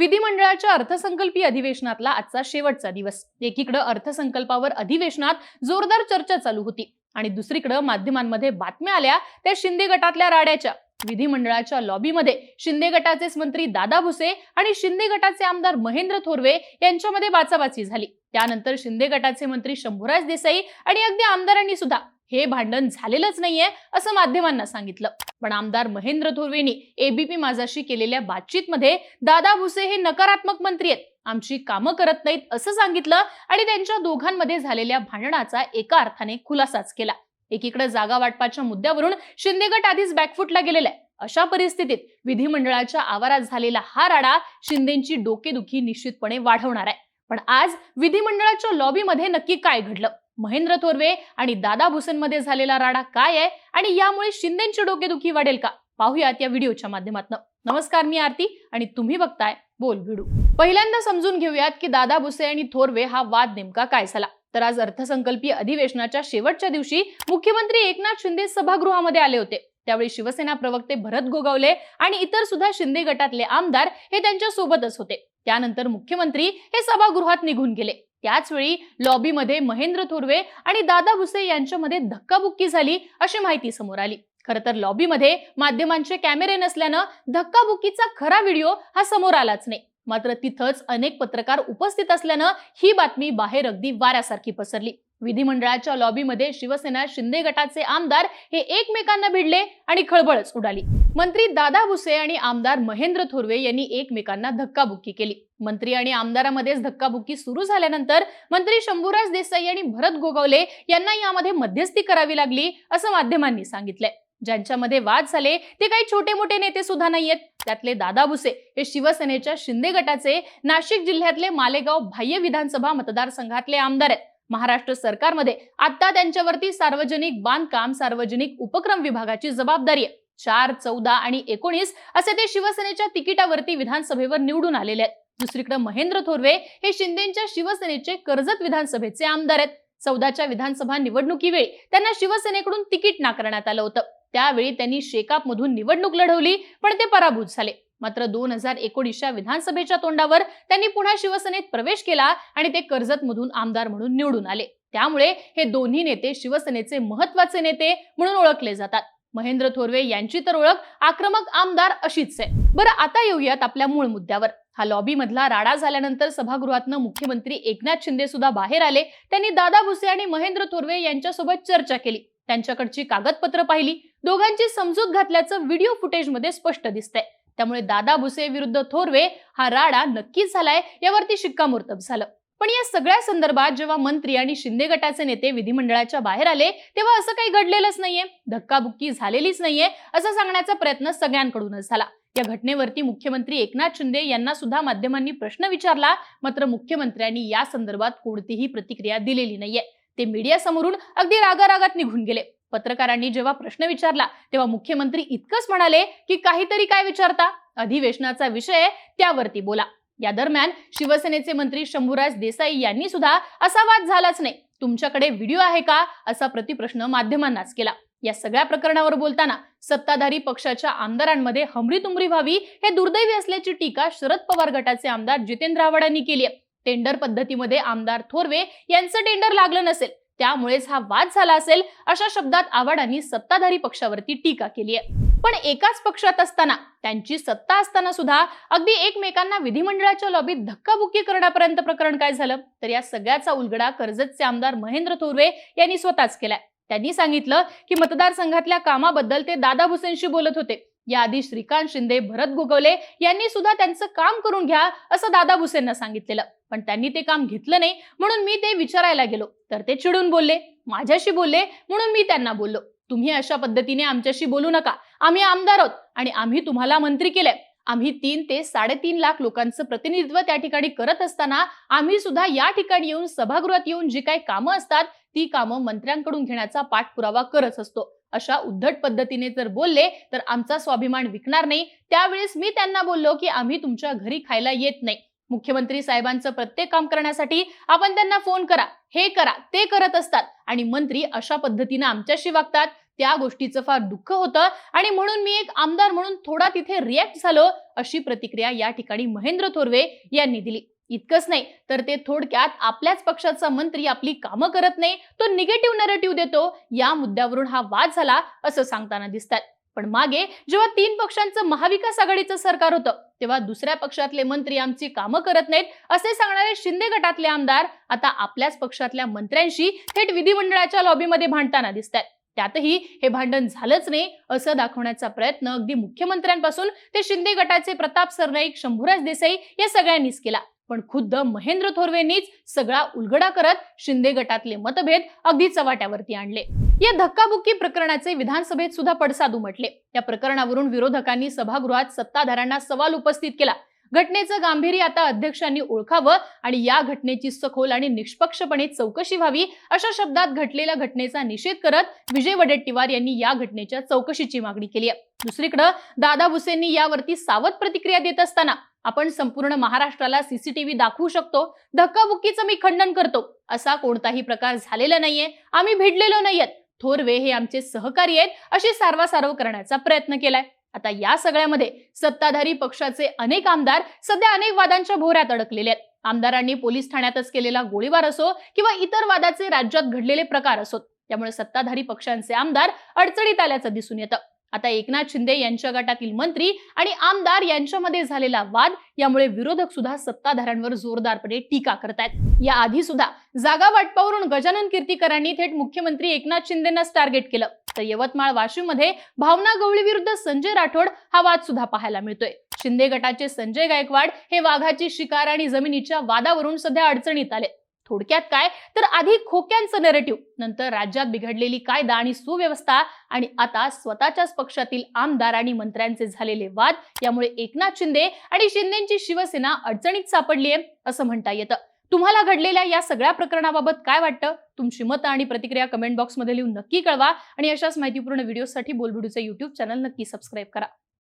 विधिमंडळाच्या अर्थसंकल्पीय अधिवेशनातला आजचा शेवटचा दिवस. एकीकडे अर्थसंकल्पावर अधिवेशनात जोरदार चर्चा चालू होती आणि दुसरीकडे माध्यमांमध्ये बातम्या आल्या त्या शिंदे गटातल्या राड्याच्या. विधिमंडळाच्या लॉबीमध्ये शिंदे गटाचेच मंत्री दादा भुसे आणि शिंदे गटाचे आमदार महेंद्र थोरवे यांच्यामध्ये बाचाबाची झाली. त्यानंतर शिंदे गटाचे मंत्री शंभूराज देसाई आणि अगदी आमदारांनी सुद्धा हे भांडण झालेलंच नाहीये असं माध्यमांना सांगितलं. पण आमदार महेंद्र थोरवेंनी एबीपी माझाशी केलेल्या बातचीतमध्ये दादा भुसे हे नकारात्मक मंत्री आहेत. आमची कामं करत नाहीत असं सांगितलं आणि त्यांच्या दोघांमध्ये झालेल्या भांडणाचा एका अर्थाने खुलासाच केला. एकीकडे जागा वाटपाच्या मुद्द्यावरून शिंदे गट आधीच बॅकफुटला गेलेला आहे अशा परिस्थितीत विधिमंडळाच्या आवारात झालेला हा राडा शिंदेची डोकेदुखी निश्चितपणे वाढवणार आहे. पण आज विधिमंडळाच्या लॉबीमध्ये नक्की काय घडलं? महेंद्र थोरवे आणि दादा भुसेंमध्ये झालेला राडा काय आहे? आणि यामुळे शिंदेची डोकेदुखी वाढेल का? पाहूयात या व्हिडिओच्या माध्यमातून. नमस्कार मी आरती आणि तुम्ही बघताय बोल भिडू. पहिल्यांदा समजून घेऊयात की दादा भुसे आणि थोरवे हा वाद नेमका काय झाला? तर आज अर्थसंकल्पीय अधिवेशनाच्या शेवटच्या दिवशी मुख्यमंत्री एकनाथ शिंदे सभागृहामध्ये आले होते. त्यावेळी शिवसेना प्रवक्ते भरत गोगावले आणि इतर सुद्धा शिंदे गटातले आमदार हे त्यांच्या सोबतच होते. त्यानंतर मुख्यमंत्री हे सभागृहात निघून गेले. त्याचवेळी लॉबीमध्ये महेंद्र थोरवे आणि दादा भुसे यांच्यामध्ये धक्काबुक्की झाली अशी माहिती समोर आली. खर तर लॉबीमध्ये माध्यमांचे कॅमेरे नसल्यानं धक्काबुक्कीचा खरा व्हिडिओ हा समोर आलाच नाही. मात्र तिथंच अनेक पत्रकार उपस्थित असल्यानं ही बातमी बाहेर अगदी वाऱ्यासारखी पसरली. विधिमंडळाच्या लॉबीमध्ये शिवसेना शिंदे गटाचे आमदार हे एकमेकांना भिडले आणि खळबळच उडाली. मंत्री दादा भुसे आणि आमदार महेंद्र थोरवे यांनी एकमेकांना धक्काबुक्की केली. मंत्री आणि आमदारामध्येच धक्काबुक्की सुरू झाल्यानंतर मंत्री शंभूराज देसाई आणि भरत गोगावले यांना यामध्ये मध्यस्थी करावी लागली असं माध्यमांनी सांगितलंय. ज्यांच्यामध्ये वाद झाले ते काही छोटे मोठे नेते सुद्धा नाहीयेत. त्यातले दादा भुसे हे शिवसेनेच्या शिंदे गटाचे नाशिक जिल्ह्यातले मालेगाव बाह्य विधानसभा मतदारसंघातले आमदार आहेत. महाराष्ट्र सरकारमध्ये आता त्यांच्यावरती सार्वजनिक बांधकाम सार्वजनिक उपक्रम विभागाची जबाबदारी आहे. चार चौदा आणि एकोणीस असे ते शिवसेनेच्या तिकिटावरती विधानसभेवर निवडून आलेले आहेत. दुसरीकडे महेंद्र थोरवे हे शिंदेच्या शिवसेनेचे कर्जत विधानसभेचे आमदार आहेत. चौदाच्या विधानसभा निवडणुकीवेळी त्यांना शिवसेनेकडून तिकीट नाकारण्यात आलं होतं. त्यावेळी त्यांनी शेकापमधून निवडणूक लढवली पण ते पराभूत झाले. मात्र दोन हजार एकोणीसच्या विधानसभेच्या तोंडावर त्यांनी पुन्हा शिवसेनेत प्रवेश केला आणि ते कर्जतमधून आमदार म्हणून निवडून आले. त्यामुळे हे दोन्ही नेते शिवसेनेचे महत्त्वाचे नेते म्हणून ओळखले जातात. महेंद्र थोरवे यांची तर ओळख आक्रमक आमदार अशीच आहे. बरं आता येऊयात आपल्या मूळ मुद्द्यावर. हा लॉबीमधला राडा झाल्यानंतर सभागृहातनं मुख्यमंत्री एकनाथ शिंदे सुद्धा बाहेर आले. त्यांनी दादा भुसे आणि महेंद्र थोरवे यांच्यासोबत चर्चा केली. त्यांच्याकडची कागदपत्र पाहिली. दोघांची समजूत घातल्याचं व्हिडिओ फुटेजमध्ये स्पष्ट दिसतंय. त्यामुळे दादा भुसे विरुद्ध थोरवे हा राडा नक्कीच झालाय यावरती शिक्कामोर्तब झालं. पण या सगळ्या संदर्भात जेव्हा मंत्री आणि शिंदे गटाचे नेते विधिमंडळाच्या बाहेर आले तेव्हा असं काही घडलेलंच नाहीये. धक्काबुक्की झालेलीच नाहीये असं सांगण्याचा प्रयत्न सगळ्यांकडूनच झाला. या घटनेवरती मुख्यमंत्री एकनाथ शिंदे यांना सुद्धा माध्यमांनी प्रश्न विचारला मात्र मुख्यमंत्र्यांनी या संदर्भात कोणतीही प्रतिक्रिया दिलेली नाहीये. ते मीडिया समोरून अगदी रागारागात निघून गेले. पत्रकारांनी जेव्हा प्रश्न विचारला तेव्हा मुख्यमंत्री इतकंच म्हणाले की काहीतरी काय विचारता? अधिवेशनाचा विषय त्यावरती बोला. या दरम्यान शिवसेनेचे मंत्री शंभूराज देसाई यांनी सुद्धा असा वाद झालाच नाही. तुमच्याकडे व्हिडिओ आहे का? असा प्रतिप्रश्न माध्यमांनाच केला. या सगळ्या प्रकरणावर बोलताना सत्ताधारी पक्षाच्या आमदारांमध्ये हमरीतुमरी व्हावी हे दुर्दैवी असल्याची टीका शरद पवार गटाचे आमदार जितेंद्र आव्हाड यांनी केली आहे. टेंडर पद्धतीमध्ये आमदार थोरवे यांचं टेंडर लागलं नसेल त्यामुळेच हा वाद झाला असेल अशा शब्दात आव्हाडांनी सत्ताधारी पक्षावरती टीका केली आहे. पण एकाच पक्षात असताना त्यांची सत्ता असताना सुद्धा अगदी एकमेकांना विधिमंडळाच्या लॉबीत धक्काबुक्की करण्यापर्यंत प्रकरण काय झालं? तर या सगळ्याचा उलगडा कर्जतचे आमदार महेंद्र थोरवे यांनी स्वतःच केलाय. त्यांनी सांगितलं की मतदारसंघातल्या कामाबद्दल ते दादा भुसेंशी बोलत होते. याआधी श्रीकांत शिंदे भरत गोगवले यांनी सुद्धा त्यांचं काम करून घ्या असं दादा भुसेंना सांगितलेलं. पण त्यांनी ते काम घेतलं नाही म्हणून मी ते विचारायला गेलो. तर ते चिडून बोलले माझ्याशी बोलले म्हणून मी त्यांना बोललो. तुम्ही अशा पद्धतीने आमच्याशी बोलू नका. आम्ही आमदार आहोत आणि आम्ही तुम्हाला मंत्री केलंय. आम्ही तीन ते साडेतीन लाख लोकांचं प्रतिनिधित्व त्या ठिकाणी करत असताना आम्ही सुद्धा या ठिकाणी येऊन सभागृहात येऊन जी काही कामं असतात ती कामं मंत्र्यांकडून घेण्याचा पाठपुरावा करत असतो. अशा उद्धट पद्धतीने जर बोलले तर आमचा स्वाभिमान विकणार नाही. त्यावेळेस मी त्यांना बोललो की आम्ही तुमच्या घरी खायला येत नाही. मुख्यमंत्री साहेबांचं प्रत्येक काम करण्यासाठी आपण त्यांना फोन करा. हे करा ते करत असतात आणि मंत्री अशा पद्धतीनं आमच्याशी वागतात. त्या गोष्टीचं फार दुःख होतं. आणि म्हणून मी एक आमदार म्हणून थोडा तिथे रिॲक्ट झालो अशी प्रतिक्रिया या ठिकाणी महेंद्र थोरवे यांनी दिली. इतकंच नाही तर ते थोडक्यात आपल्याच पक्षाचा मंत्री आपली कामं करत नाही तो निगेटिव्ह नरेटिव्ह देतो. या मुद्द्यावरून हा वाद झाला असं सांगताना दिसतात. पण मागे जेव्हा तीन पक्षांचं महाविकास आघाडीचं सरकार होतं तेव्हा दुसऱ्या पक्षातले मंत्री आमची कामं करत नाहीत असे सांगणारे शिंदे गटातले आमदार आता आपल्याच पक्षातल्या मंत्र्यांशी थेट विधिमंडळाच्या लॉबीमध्ये भांडताना दिसतात. त्यातही हे भांडण झालंच नाही असं दाखवण्याचा प्रयत्न अगदी मुख्यमंत्र्यांपासून ते शिंदे गटाचे प्रताप सरनाईक शंभूराज देसाई या सगळ्यांनीच केला. पण खुद्द महेंद्र थोरवेंनीच सगळा उलगडा करत शिंदे गटातले मतभेद अगदी चव्हाट्यावरती आणले. या धक्काबुक्की प्रकरणाचे विधानसभेत सुद्धा पडसाद उमटले. या प्रकरणावरून विरोधकांनी सभागृहात सत्ताधाऱ्यांना सवाल उपस्थित केला. घटनेचं गांभीर्य आता अध्यक्षांनी ओळखावं आणि या घटनेची सखोल आणि निष्पक्षपणे चौकशी व्हावी अशा शब्दात घटलेल्या घटनेचा निषेध करत विजय वडेट्टीवार यांनी या घटनेच्या चौकशीची मागणी केली आहे. दुसरीकडे दादा भुसेंनी यावरती सावध प्रतिक्रिया देत असताना आपण संपूर्ण महाराष्ट्राला सीसीटीव्ही दाखवू शकतो. धक्काबुक्कीचं मी खंडन करतो. असा कोणताही प्रकार झालेला नाहीये. आम्ही भिडलेलो नाहीयेत. थोरवे हे आमचे सहकारी आहेत अशी सारवासारव करण्याचा प्रयत्न केलाय. आता या सगळ्यामध्ये सत्ताधारी पक्षाचे अनेक आमदार सध्या अनेक वादांच्या भोऱ्यात अडकलेले आहेत. आमदारांनी पोलीस ठाण्यातच केलेला गोळीबार असो किंवा इतर वादाचे राज्यात घडलेले प्रकार असोत त्यामुळे सत्ताधारी पक्षांचे आमदार अडचणीत आल्याचं दिसून येतं. आता एकनाथ शिंदे यांच्या गटातील मंत्री आणि आमदार यांच्यामध्ये झालेला वाद यामुळे विरोधक सुद्धा सत्ताधाऱ्यांवर जोरदारपणे टीका करतायत. या आधी सुद्धा जागा वाटपावरून गजानन कीर्तीकरांनी थेट मुख्यमंत्री एकनाथ शिंदेंनाच टार्गेट केलं. तर यवतमाळ वाशिममध्ये भावना गवळी विरुद्ध संजय राठोड हा वाद सुद्धा पाहायला मिळतोय. शिंदे गटाचे संजय गायकवाड हे वाघाची शिकार आणि जमिनीच्या वादावरून सध्या अडचणीत आले. थोडक्यात काय? तर आधी खोक्यांचं नेरेटिव्ह नंतर राज्यात बिघडलेली कायदा आणि सुव्यवस्था आणि आता स्वतःच्याच पक्षातील आमदार आणि मंत्र्यांचे झालेले वाद यामुळे एकनाथ शिंदे आणि शिंदेची शिवसेना अडचणीत सापडली आहे असं म्हणता येतं. तुम्हाला घडलेल्या या सगळ्या प्रकरणाबाबत काय वाटतं? तुमची मतं आणि प्रतिक्रिया कमेंट बॉक्समध्ये लिहून नक्की कळवा आणि अशाच माहितीपूर्ण व्हिडिओसाठी बोलबिडूचं युट्यूब चॅनल नक्की सबस्क्राईब करा.